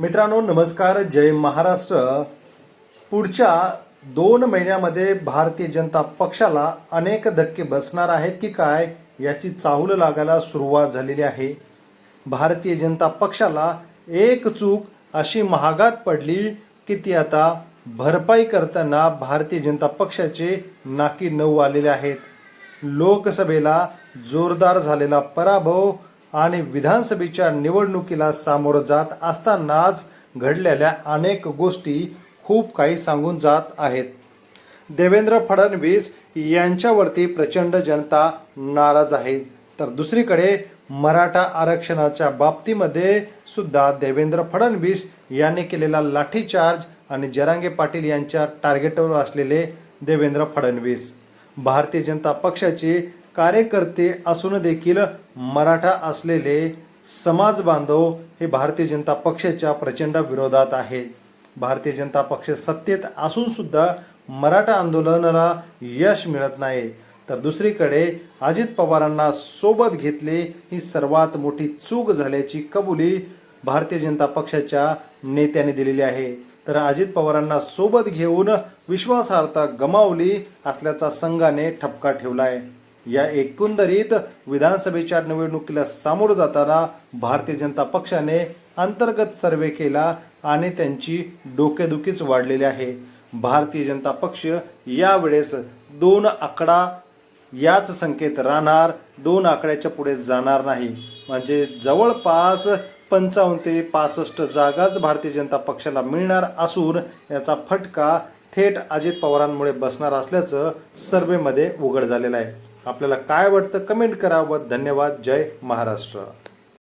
मित्रांनो नमस्कार. जय महाराष्ट्र. पुढच्या दोन महिन्यामध्ये भारतीय जनता पक्षाला अनेक धक्के बसणार आहेत की काय याची चाहूल लागायला सुरुवात झालेली आहे. भारतीय जनता पक्षाला एक चूक अशी महागात पडली की ती आता भरपाई करताना भारतीय जनता पक्षाचे नाकी नऊ आलेले आहेत. लोकसभेला जोरदार झालेला पराभव आणि विधानसभेच्या निवडणुकीला सामोरं जात असतानाच घडलेल्या अनेक गोष्टी खूप काही सांगून जात आहेत. देवेंद्र फडणवीस यांच्यावरती प्रचंड जनता नाराज आहे. तर दुसरीकडे मराठा आरक्षणाच्या बाबतीमध्ये सुद्धा देवेंद्र फडणवीस यांनी केलेला लाठीचार्ज आणि जरांगे पाटील यांच्या टार्गेटवर असलेले देवेंद्र फडणवीस. भारतीय जनता पक्षाची कार्यकर्ते असून देखील मराठा असलेले समाज बांधव हे भारतीय जनता पक्षाच्या प्रचंड विरोधात आहे भारतीय जनता पक्ष सत्तेत असून सुद्धा मराठा आंदोलनाला यश मिळत नाही. तर दुसरीकडे अजित पवारांना सोबत घेतले ही सर्वात मोठी चूक झाल्याची कबुली भारतीय जनता पक्षाच्या नेत्याने दिलेली आहे. तर अजित पवारांना सोबत घेऊन विश्वासार्हता गमावली असल्याचा संघाने ठपका ठेवला आहे या एकंदरीत विधानसभेच्या निवडणुकीला सामोरं जाताना भारतीय जनता पक्षाने अंतर्गत सर्वे केला आणि त्यांची डोकेदुखीच वाढलेली आहे. भारतीय जनता पक्ष यावेळेस दोन आकडा याच संख्येत राहणार दोन आकड्याच्या पुढे जाणार नाही. म्हणजे जवळपास पंचावन्न ते पासष्ट जागाच भारतीय जनता पक्षाला मिळणार असून याचा फटका थेट अजित पवारांमुळे बसणार असल्याचं सर्वेमध्ये उघड झालेलं आहे. आपल्याला काय वाटतं कमेंट करा व धन्यवाद. जय महाराष्ट्र.